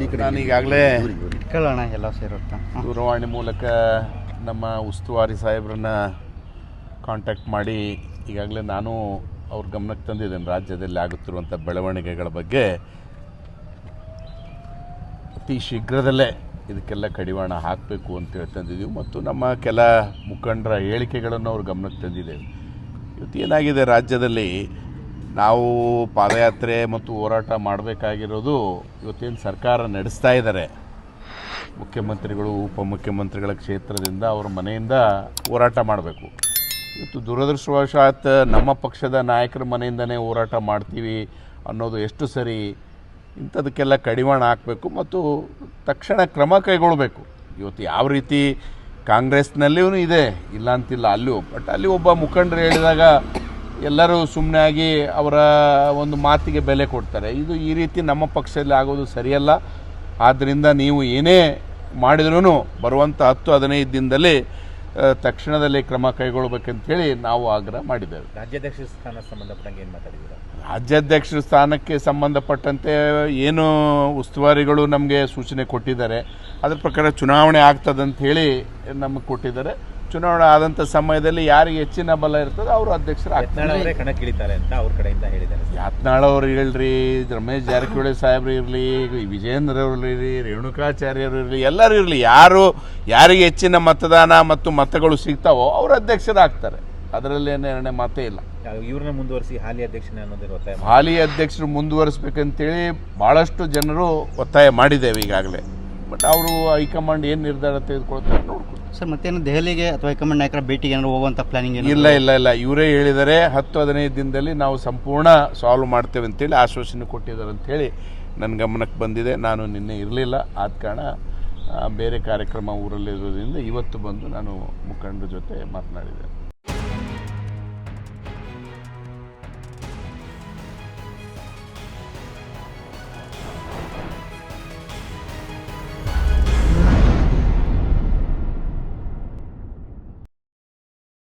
ನಾನು ಈಗಾಗಲೇ ಕೇಳೋಣ ಎಲ್ಲ ಸೇರುತ್ತಾ. ದೂರವಾಣಿ ಮೂಲಕ ನಮ್ಮ ಉಸ್ತುವಾರಿ ಸಾಹೇಬ್ರನ್ನ ಕಾಂಟ್ಯಾಕ್ಟ್ ಮಾಡಿ ಈಗಾಗಲೇ ನಾನು ಅವ್ರ ಗಮನಕ್ಕೆ ತಂದಿದ್ದೇನೆ ರಾಜ್ಯದಲ್ಲಿ ಆಗುತ್ತಿರುವಂಥ ಬೆಳವಣಿಗೆಗಳ ಬಗ್ಗೆ. ಅತಿ ಶೀಘ್ರದಲ್ಲೇ ಇದಕ್ಕೆಲ್ಲ ಕಡಿವಾಣ ಹಾಕಬೇಕು ಅಂತ ಹೇಳಿ ತಂದಿದ್ದೀವಿ ಮತ್ತು ನಮ್ಮ ಕೆಲ ಮುಖಂಡರ ಹೇಳಿಕೆಗಳನ್ನು ಅವ್ರ ಗಮನಕ್ಕೆ ತಂದಿದ್ದೇವೆ. ಇವತ್ತು ಏನಾಗಿದೆ ರಾಜ್ಯದಲ್ಲಿ ನಾವು ಪಾದಯಾತ್ರೆ ಮತ್ತು ಹೋರಾಟ ಮಾಡಬೇಕಾಗಿರೋದು ಇವತ್ತೇನು ಸರ್ಕಾರ ನಡೆಸ್ತಾ ಇದ್ದಾರೆ. ಮುಖ್ಯಮಂತ್ರಿಗಳು, ಉಪಮುಖ್ಯಮಂತ್ರಿಗಳ ಕ್ಷೇತ್ರದಿಂದ ಅವರ ಮನೆಯಿಂದ ಹೋರಾಟ ಮಾಡಬೇಕು. ಇವತ್ತು ದುರದೃಷ್ಟವಶಾತ್ ನಮ್ಮ ಪಕ್ಷದ ನಾಯಕರ ಮನೆಯಿಂದನೇ ಹೋರಾಟ ಮಾಡ್ತೀವಿ ಅನ್ನೋದು ಎಷ್ಟು ಸರಿ ಇಂಥದಕ್ಕೆಲ್ಲ ಕಡಿವಾಣ ಹಾಕಬೇಕು ಮತ್ತು ತಕ್ಷಣ ಕ್ರಮ ಕೈಗೊಳ್ಳಬೇಕು. ಇವತ್ತು ಯಾವ ರೀತಿ ಕಾಂಗ್ರೆಸ್ನಲ್ಲಿಯೂ ಇದೆ, ಇಲ್ಲ ಅಂತಿಲ್ಲ ಅಲ್ಲೂ ಬಟ್ ಅಲ್ಲಿ ಒಬ್ಬ ಮುಖಂಡರು ಹೇಳಿದಾಗ ಎಲ್ಲರೂ ಸುಮ್ಮನೆ ಆಗಿ ಅವರ ಒಂದು ಮಾತಿಗೆ ಬೆಲೆ ಕೊಡ್ತಾರೆ. ಇದು ಈ ರೀತಿ ನಮ್ಮ ಪಕ್ಷದಲ್ಲಿ ಆಗೋದು ಸರಿಯಲ್ಲ. ಆದ್ದರಿಂದ ನೀವು ಏನೇ ಮಾಡಿದ್ರೂ ಬರುವಂಥ ಹತ್ತು ಹದಿನೈದು ದಿನದಲ್ಲಿ ತಕ್ಷಣದಲ್ಲಿ ಕ್ರಮ ಕೈಗೊಳ್ಬೇಕಂತೇಳಿ ನಾವು ಆಗ್ರಹ ಮಾಡಿದ್ದೇವೆ. ರಾಜ್ಯಾಧ್ಯಕ್ಷ ಸ್ಥಾನ ಸಂಬಂಧಪಟ್ಟಂಗೆ ಏನು ಮಾತಾಡಿದ್ದೀರಾ? ರಾಜ್ಯಾಧ್ಯಕ್ಷರ ಸ್ಥಾನಕ್ಕೆ ಸಂಬಂಧಪಟ್ಟಂತೆ ಏನು ಉಸ್ತುವಾರಿಗಳು ನಮಗೆ ಸೂಚನೆ ಕೊಟ್ಟಿದ್ದಾರೆ. ಅದ್ರ ಪ್ರಕಾರ ಚುನಾವಣೆ ಆಗ್ತದಂತ ಹೇಳಿ ನಮಗೆ ಕೊಟ್ಟಿದ್ದಾರೆ. ಚುನಾವಣೆ ಆದಂಥ ಸಮಯದಲ್ಲಿ ಯಾರಿಗೆ ಹೆಚ್ಚಿನ ಬಲ ಇರ್ತದೆ ಅವರು ಅಧ್ಯಕ್ಷರು ಆಗ್ತಾರೆ. ಕಣಕ್ಕಿಳಿತಾರೆ ಅಂತ ಅವ್ರ ಕಡೆಯಿಂದ ಹೇಳಿದ್ದಾರೆ ಯಾತ್ನಾಳ ಅವ್ರು ಹೇಳ್ರಿ ರಮೇಶ್ ಜಾರಕಿಹೊಳಿ ಸಾಹೇಬ್ರು ಇರಲಿ ವಿಜೇಂದ್ರ ಅವರು ಇರಲಿ ರೇಣುಕಾಚಾರ್ಯರು ಇರಲಿ ಎಲ್ಲರೂ ಇರಲಿ ಯಾರು ಯಾರಿಗೆ ಹೆಚ್ಚಿನ ಮತದಾನ ಮತ್ತು ಮತಗಳು ಸಿಗ್ತಾವೋ ಅವರು ಅಧ್ಯಕ್ಷರಾಗ್ತಾರೆ ಅದರಲ್ಲಿ ನಿರ್ಣಯ ಮಾತೇ ಇಲ್ಲ. ಇವ್ರನ್ನ ಮುಂದುವರಿಸಿ ಹಾಲಿ ಅಧ್ಯಕ್ಷನೇ ಒತ್ತಾಯ ಹಾಲಿ ಅಧ್ಯಕ್ಷರು ಮುಂದುವರಿಸ್ಬೇಕಂತೇಳಿ ಭಾಳಷ್ಟು ಜನರು ಒತ್ತಾಯ ಮಾಡಿದ್ದೇವೆ ಈಗಾಗಲೇ. ಬಟ್ ಅವರು ಹೈಕಮಾಂಡ್ ಏನು ನಿರ್ಧಾರ ತೆಗೆದುಕೊಳ್ತಾರೆ ನೋಡ್ಕೊಂಡು. ಸರ್ ಮತ್ತೇನು ದೆಹಲಿಗೆ ಅಥವಾ ಹೈಕಮಾಂಡ್ ನಾಯಕರ ಭೇಟಿಗೆ ಏನಾದ್ರು ಹೋಗುವಂಥ ಪ್ಲಾನಿಂಗ್ ಏನು ಇಲ್ಲ ಇಲ್ಲ ಇಲ್ಲ. ಇವರೇ ಹೇಳಿದರೆ ಹತ್ತು ಹದಿನೈದು ದಿನದಲ್ಲಿ ನಾವು ಸಂಪೂರ್ಣ ಸಾಲ್ವ್ ಮಾಡ್ತೇವೆ ಅಂತೇಳಿ ಆಶ್ವಾಸನೆ ಕೊಟ್ಟಿದ್ದಾರೆ ಅಂಥೇಳಿ ನನ್ನ ಗಮನಕ್ಕೆ ಬಂದಿದೆ. ನಾನು ನಿನ್ನೆ ಇರಲಿಲ್ಲ. ಆದ ಕಾರಣ ಬೇರೆ ಕಾರ್ಯಕ್ರಮ ಊರಲ್ಲಿರೋದ್ರಿಂದ ಇವತ್ತು ಬಂದು ನಾನು ಮುಖಂಡರ ಜೊತೆ ಮಾತನಾಡಿದೆ.